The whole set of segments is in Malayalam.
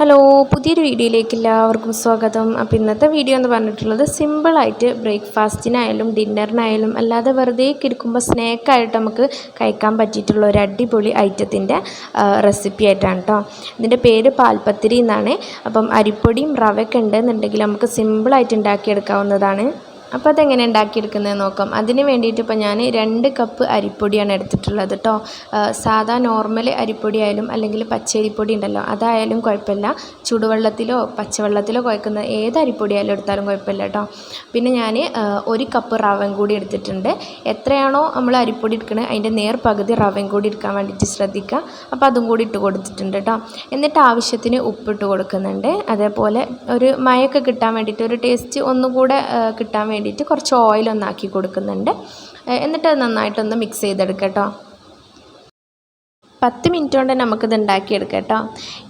ഹലോ പുതിയൊരു വീഡിയോയിലേക്ക് എല്ലാവർക്കും സ്വാഗതം. അപ്പോൾ ഇന്നത്തെ വീഡിയോ എന്ന് പറഞ്ഞിട്ടുള്ളത് സിമ്പിളായിട്ട് ബ്രേക്ക്ഫാസ്റ്റിനായാലും ഡിന്നറിനായാലും അല്ലാതെ വെറുതെ കിടക്കുമ്പോൾ സ്നാക്കായിട്ട് നമുക്ക് കഴിക്കാൻ പറ്റിയിട്ടുള്ള ഒരു അടിപൊളി ഐറ്റത്തിന്റെ റെസിപ്പി ആയിട്ടാണ് കേട്ടോ ഇതിന്റെ പേര് പാൽപ്പത്തിരി എന്നാണ്. അപ്പം അരിപ്പൊടിയും റവയൊക്കെ ഉണ്ടെന്നുണ്ടെങ്കിൽ നമുക്ക് സിമ്പിളായിട്ട് ഉണ്ടാക്കിയെടുക്കാവുന്നതാണ്. അപ്പോൾ അതെങ്ങനെ ഉണ്ടാക്കിയെടുക്കുന്നത് നോക്കാം. അതിന് വേണ്ടിയിട്ട് ഇപ്പോൾ ഞാൻ രണ്ട് കപ്പ് അരിപ്പൊടിയാണ് എടുത്തിട്ടുള്ളത് കേട്ടോ സാധാ നോർമൽ അരിപ്പൊടി ആയാലും അല്ലെങ്കിൽ പച്ചരിപ്പൊടി ഉണ്ടല്ലോ അതായാലും കുഴപ്പമില്ല. ചൂടുവെള്ളത്തിലോ പച്ചവെള്ളത്തിലോ കുഴക്കുന്ന ഏത് അരിപ്പൊടി ആയാലും എടുത്താലും കുഴപ്പമില്ല കേട്ടോ പിന്നെ ഞാൻ ഒരു കപ്പ് റവയും കൂടി എടുത്തിട്ടുണ്ട്. എത്രയാണോ നമ്മൾ അരിപ്പൊടി എടുക്കുന്നത് അതിന്റെ നേർ പകുതി റവയും കൂടി എടുക്കാൻ വേണ്ടിയിട്ട് ശ്രദ്ധിക്കുക. അപ്പോൾ അതും കൂടി ഇട്ട് കൊടുത്തിട്ടുണ്ട് കേട്ടോ എന്നിട്ട് ആവശ്യത്തിന് ഉപ്പിട്ട് കൊടുക്കുന്നുണ്ട്. അതേപോലെ ഒരു മയൊക്കെ കിട്ടാൻ വേണ്ടിയിട്ട് ഒരു ടേസ്റ്റ് ഒന്നുകൂടെ കിട്ടാൻ വേണ്ടിയിട്ട് കുറച്ച് ഓയിലൊന്നാക്കി കൊടുക്കുന്നുണ്ട്. എന്നിട്ട് നന്നായിട്ടൊന്ന് മിക്സ് ചെയ്തെടുക്കാം കേട്ടോ. പത്ത് മിനിറ്റ് കൊണ്ട് നമുക്കിത് ഉണ്ടാക്കിയെടുക്കാം കേട്ടോ.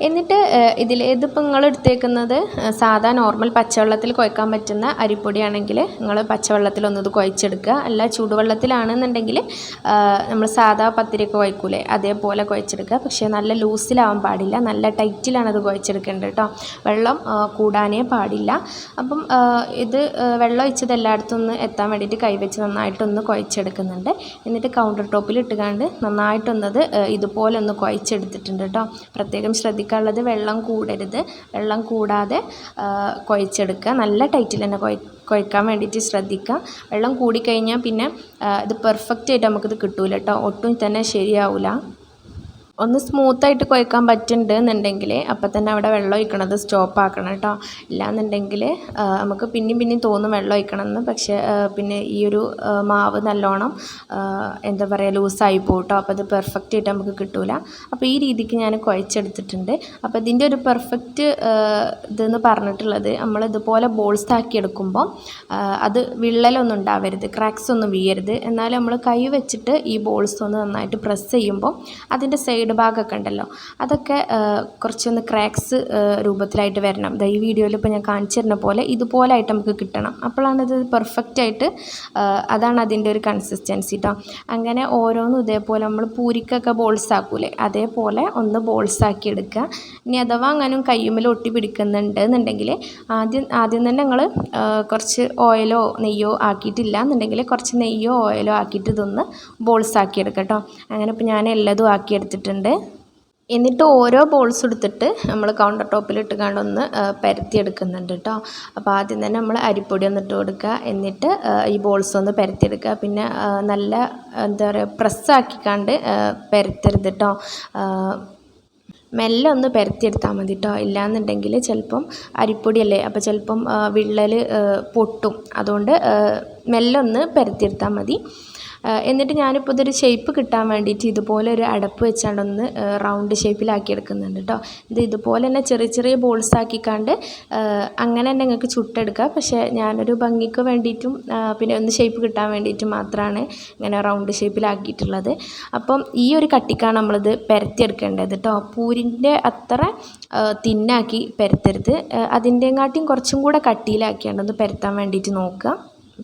എന്നിട്ട് ഇതിൽ ഇതിപ്പോൾ നിങ്ങൾ എടുത്തേക്കുന്നത്? സാധാ നോർമൽ പച്ചവെള്ളത്തിൽ കുഴക്കാൻ പറ്റുന്ന അരിപ്പൊടിയാണെങ്കിൽ നിങ്ങൾ പച്ചവെള്ളത്തിലൊന്നത് കുഴച്ചെടുക്കുക. അല്ല ചൂടുവെള്ളത്തിലാണെന്നുണ്ടെങ്കിൽ നമ്മൾ സാധാ പത്തിരിയൊക്കെ കുഴക്കൂലേ അതേപോലെ കുഴച്ചെടുക്കുക. പക്ഷേ നല്ല ലൂസിലാവാൻ പാടില്ല നല്ല ടൈറ്റിലാണത് കുഴച്ചെടുക്കേണ്ടത് കേട്ടോ. വെള്ളം കൂടാനേ പാടില്ല. അപ്പം ഇത് വെള്ളം ഒഴിച്ചത് എല്ലായിടത്തും ഒന്ന് എത്താൻ വേണ്ടിയിട്ട് കൈവച്ച് നന്നായിട്ടൊന്ന് കുഴച്ചെടുക്കുന്നുണ്ട്. എന്നിട്ട് കൗണ്ടർ ടോപ്പിൽ ഇട്ടുകൊണ്ട് നന്നായിട്ടൊന്നത് ഇതുപോലെ ഇതുപോലെ ഒന്ന് കുഴച്ചെടുത്തിട്ടുണ്ട് കേട്ടോ. പ്രത്യേകം ശ്രദ്ധിക്കാനുള്ളത് വെള്ളം കൂടരുത്. വെള്ളം കൂടാതെ കുഴച്ചെടുക്കുക. നല്ല ടൈറ്റിൽ തന്നെ കുഴ കുഴക്കാൻ വേണ്ടിയിട്ട് ശ്രദ്ധിക്കുക. വെള്ളം കൂടിക്കഴിഞ്ഞാൽ പിന്നെ ഇത് പെർഫെക്റ്റ് ആയിട്ട് നമുക്കിത് കിട്ടില്ല കേട്ടോ. ഒട്ടും തന്നെ ശരിയാവില്ല ഒന്ന് സ്മൂത്തായിട്ട് കുഴക്കാൻ പറ്റുന്നുണ്ട് എന്നുണ്ടെങ്കിൽ അപ്പം തന്നെ അവിടെ വെള്ളം ഒഴിക്കണത് സ്റ്റോപ്പ് ആക്കണം കേട്ടോ ഇല്ലാന്നുണ്ടെങ്കിൽ നമുക്ക് പിന്നെയും പിന്നെയും തോന്നും വെള്ളം ഒഴിക്കണമെന്ന് പക്ഷേ പിന്നെ ഈ ഒരു മാവ് നല്ലോണം എന്താ പറയുക ലൂസായി പോകും കേട്ടോ അപ്പോൾ അത് പെർഫെക്റ്റ് ആയിട്ട് നമുക്ക് കിട്ടൂല. അപ്പോൾ ഈ രീതിക്ക് ഞാൻ കുഴച്ചെടുത്തിട്ടുണ്ട്. അപ്പോൾ ഇതിന്റെ ഒരു പെർഫെക്റ്റ് ഇതെന്ന് പറഞ്ഞിട്ടുള്ളത് നമ്മൾ ഇതുപോലെ ബോൾസ് ആക്കി എടുക്കുമ്പോൾ അത് വിള്ളലൊന്നും ഉണ്ടാവരുത് ക്രാക്സ് ഒന്നും വീയരുത് എന്നാലും നമ്മൾ കൈ വെച്ചിട്ട് ഈ ബോൾസ് ഒന്ന് നന്നായിട്ട് പ്രസ് ചെയ്യുമ്പോൾ അതിന്റെ സൈഡ് സൈഡ് ഭാഗമൊക്കെ ഉണ്ടല്ലോ. അതൊക്കെ കുറച്ചൊന്ന് ക്രാക്സ് രൂപത്തിലായിട്ട് വരണം. ഈ വീഡിയോയിൽ ഇപ്പോൾ ഞാൻ കാണിച്ചു തരുന്ന പോലെ ഇതുപോലായിട്ട് നമുക്ക് കിട്ടണം. അപ്പോഴാണ് ഇത് പെർഫെക്റ്റ് ആയിട്ട് അതാണ് അതിന്റെ ഒരു കൺസിസ്റ്റൻസി കേട്ടോ അങ്ങനെ ഓരോന്നും ഇതേപോലെ നമ്മൾ പൂരിക്കൊക്കെ ബോൾസ് ആക്കൂലേ? അതേപോലെ ഒന്ന് ബോൾസ് ആക്കി എടുക്കുക. ഇനി അഥവാ അങ്ങനെ കയ്യുമ്മൽ ഒട്ടി പിടിക്കുന്നുണ്ട് എന്നുണ്ടെങ്കിൽ ആദ്യം ആദ്യം തന്നെ ഞങ്ങൾ കുറച്ച് ഓയിലോ നെയ്യോ ആക്കിയിട്ടില്ല എന്നുണ്ടെങ്കിൽ കുറച്ച് നെയ്യോ ഓയിലോ ആക്കിയിട്ട് ഇതൊന്ന് ബോൾസ് ആക്കി എടുക്കാം കേട്ടോ അങ്ങനെ ഇപ്പോൾ ഞാൻ എല്ലാതും ആക്കി എടുത്തിട്ടുണ്ട്. എടുക്കുന്നുണ്ട് എന്നിട്ട് ഓരോ ബോൾസ് എടുത്തിട്ട് നമ്മൾ കൗണ്ടർ ടോപ്പിൽ ഇട്ടുകൊണ്ട് ഒന്ന് പരത്തി എടുക്കുന്നുണ്ട് കേട്ടോ അപ്പോൾ ആദ്യം തന്നെ നമ്മൾ അരിപ്പൊടി ഒന്ന് ഇട്ട് കൊടുക്കുക. എന്നിട്ട് ഈ ബോൾസ് ഒന്ന് പരത്തിയെടുക്കുക. പിന്നെ നല്ല എന്താ പറയുക പ്രസ്സാക്കിക്കാണ്ട് പരത്തരുത് കേട്ടോ മെല്ലെ ഒന്ന് പരത്തിയെടുത്താൽ മതി കേട്ടോ ഇല്ലയെന്നുണ്ടെങ്കിൽ ചിലപ്പം അരിപ്പൊടിയല്ലേ അപ്പോൾ ചിലപ്പം വിള്ളൽ പൊട്ടും. അതുകൊണ്ട് മെല്ലെ ഒന്ന് പരത്തിയെടുത്താൽ മതി. എന്നിട്ട് ഞാനിപ്പോൾ ഇതൊരു ഷേപ്പ് കിട്ടാൻ വേണ്ടിയിട്ട് ഇതുപോലെ ഒരു അടപ്പ് വെച്ചാണ്ടൊന്ന് റൗണ്ട് ഷേപ്പിലാക്കി എടുക്കുന്നുണ്ട് കേട്ടോ ഇത് ഇതുപോലെ തന്നെ ചെറിയ ചെറിയ ബോൾസ് ആക്കിക്കാണ്ട് അങ്ങനെ തന്നെ നിങ്ങൾക്ക് ചുട്ടെടുക്കുക പക്ഷേ ഞാനൊരു ഭംഗിക്ക് വേണ്ടിയിട്ടും പിന്നെ ഒന്ന് ഷേപ്പ് കിട്ടാൻ വേണ്ടിയിട്ടും മാത്രമാണ് ഇങ്ങനെ റൗണ്ട് ഷേപ്പിലാക്കിയിട്ടുള്ളത് അപ്പം ഈ ഒരു കട്ടിക്കാണ് നമ്മളിത് പരത്തിയെടുക്കേണ്ടത് കേട്ടോ പൂരിന്റെ അത്ര തിന്നാക്കി പരത്തരുത്. അതിന്റെങ്ങാട്ടിയും കുറച്ചും കൂടെ കട്ടിയിലാക്കിയാണ്ട് ഒന്ന് പരത്താൻ വേണ്ടിയിട്ട് നോക്കുക.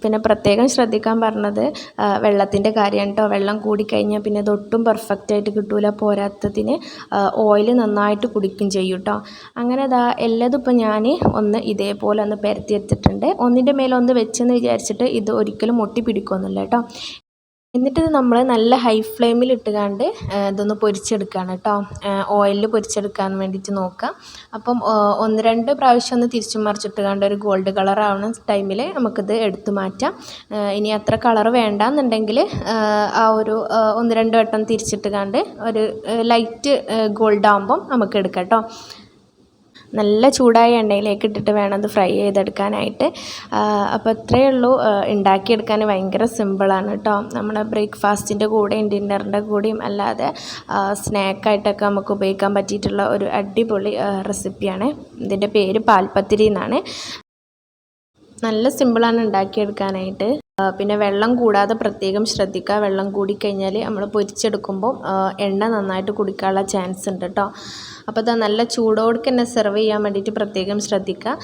പിന്നെ പ്രത്യേകം ശ്രദ്ധിക്കാൻ പറഞ്ഞത് വെള്ളത്തിന്റെ കാര്യം കേട്ടോ വെള്ളം കൂടിക്കഴിഞ്ഞാൽ പിന്നെ ഇതൊട്ടും പെർഫെക്റ്റ് ആയിട്ട് കിട്ടില്ല പോരാത്തതിന് ഓയിൽ നന്നായിട്ട് കുടിക്കും ചെയ്യും കേട്ടോ അങ്ങനെ അതാ എല്ലതും ഇപ്പോൾ ഞാൻ ഒന്ന് ഇതേപോലെ ഒന്ന് പരത്തി എടുത്തിട്ടുണ്ട്. ഒന്നിന്റെ മേലെ ഒന്ന് വെച്ചെന്ന് വിചാരിച്ചിട്ട് ഇത് ഒരിക്കലും മുട്ടി പിടിക്കുമൊന്നുമില്ല കേട്ടോ എന്നിട്ട് നമ്മൾ നല്ല ഹൈ ഫ്ലെയിമിൽ ഇട്ടുകാണ്ട് ഇതൊന്ന് പൊരിച്ചെടുക്കുകയാണ് കേട്ടോ ഓയിലിൽ പൊരിച്ചെടുക്കാൻ വേണ്ടിയിട്ട് നോക്കുക അപ്പം ഒന്ന് രണ്ട് പ്രാവശ്യം ഒന്ന് തിരിച്ചു മറിച്ചിട്ടുകാണ്ട് ഒരു ഗോൾഡ് കളർ ആവുന്ന ടൈമിൽ നമുക്കിത് എടുത്തു മാറ്റാം. ഇനി അത്ര കളർ വേണ്ടാന്നുണ്ടെങ്കിൽ ആ ഒരു ഒന്ന് രണ്ട് വട്ടം തിരിച്ചിട്ടുകാണ്ട് ഒരു ലൈറ്റ് ഗോൾഡ് ആകുമ്പം നമുക്ക് എടുക്കാം കേട്ടോ നല്ല ചൂടായ എണ്ണയിലേക്ക് ഇട്ടിട്ട് വേണം അത് ഫ്രൈ ചെയ്തെടുക്കാനായിട്ട്. അപ്പോൾ ഇത്രയേ ഉള്ളൂ. ഉണ്ടാക്കിയെടുക്കാൻ ഭയങ്കര സിമ്പിളാണ് കേട്ടോ നമ്മുടെ ബ്രേക്ക്ഫാസ്റ്റിന്റെ കൂടെയും ഡിന്നറിന്റെ കൂടെയും അല്ലാതെ സ്നാക്കായിട്ടൊക്കെ നമുക്ക് ഉപയോഗിക്കാൻ പറ്റിയിട്ടുള്ള ഒരു അടിപൊളി റെസിപ്പിയാണ്. ഇതിന്റെ പേര് പാൽപ്പത്തിരി എന്നാണ്. നല്ല സിമ്പിളാണ് ഉണ്ടാക്കിയെടുക്കാനായിട്ട്. പിന്നെ വെള്ളം കൂടാതെ പ്രത്യേകം ശ്രദ്ധിക്കുക. വെള്ളം കൂടിക്കഴിഞ്ഞാൽ നമ്മൾ പൊരിച്ചെടുക്കുമ്പോൾ എണ്ണ നന്നായിട്ട് കുടിക്കാനുള്ള ചാൻസ് ഉണ്ട് കേട്ടോ അപ്പോൾ അത് നല്ല ചൂടോടുക്ക് തന്നെ സെർവ് ചെയ്യാൻ വേണ്ടിയിട്ട് പ്രത്യേകം ശ്രദ്ധിക്കുക.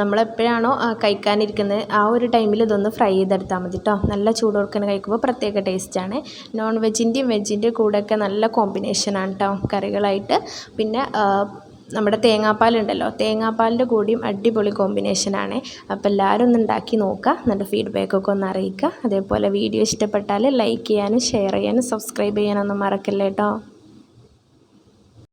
നമ്മളെപ്പോഴാണോ കഴിക്കാനിരിക്കുന്നത് ആ ഒരു ടൈമിൽ ഇതൊന്ന് ഫ്രൈ ചെയ്തെടുത്താൽ മതി കേട്ടോ നല്ല ചൂടോടുക്ക് തന്നെ കഴിക്കുമ്പോൾ പ്രത്യേക ടേസ്റ്റാണ് നോൺ വെജിന്റെയും വെജിന്റെയും കൂടെയൊക്കെ നല്ല കോമ്പിനേഷനാണ് കേട്ടോ കറികളായിട്ട്. പിന്നെ നമ്മുടെ തേങ്ങാപ്പാലുണ്ടല്ലോ. തേങ്ങാപ്പാലിന്റെ കൂടിയും അടിപൊളി കോമ്പിനേഷനാണ് അപ്പോൾ എല്ലാവരും ഒന്ന് ഉണ്ടാക്കി നോക്കുക. എന്നിട്ട് ഫീഡ്ബാക്കൊക്കെ ഒന്ന് അറിയിക്കുക. അതേപോലെ വീഡിയോ ഇഷ്ടപ്പെട്ടാൽ ലൈക്ക് ചെയ്യാനും ഷെയർ ചെയ്യാനും സബ്സ്ക്രൈബ് ചെയ്യാനൊന്നും മറക്കല്ലേ കേട്ടോ